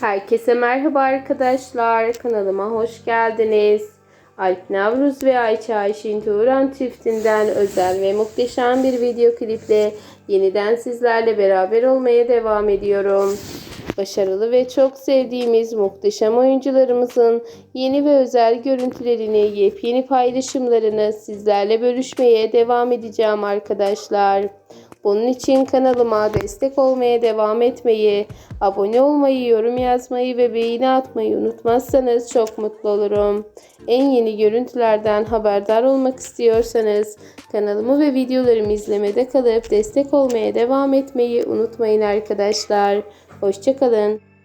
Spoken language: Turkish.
Herkese merhaba arkadaşlar. Kanalıma hoş geldiniz. Alp Navruz ve Ayça Ayşin Turan çiftinden özel ve muhteşem bir video kliple yeniden sizlerle beraber olmaya devam ediyorum. Başarılı ve çok sevdiğimiz muhteşem oyuncularımızın yeni ve özel görüntülerini, yepyeni paylaşımlarını sizlerle bölüşmeye devam edeceğim arkadaşlar. Bunun için kanalıma destek olmaya devam etmeyi, abone olmayı, yorum yazmayı ve beğeni atmayı unutmazsanız çok mutlu olurum. En yeni görüntülerden haberdar olmak istiyorsanız kanalımı ve videolarımı izlemede kalıp destek olmaya devam etmeyi unutmayın arkadaşlar. Hoşçakalın.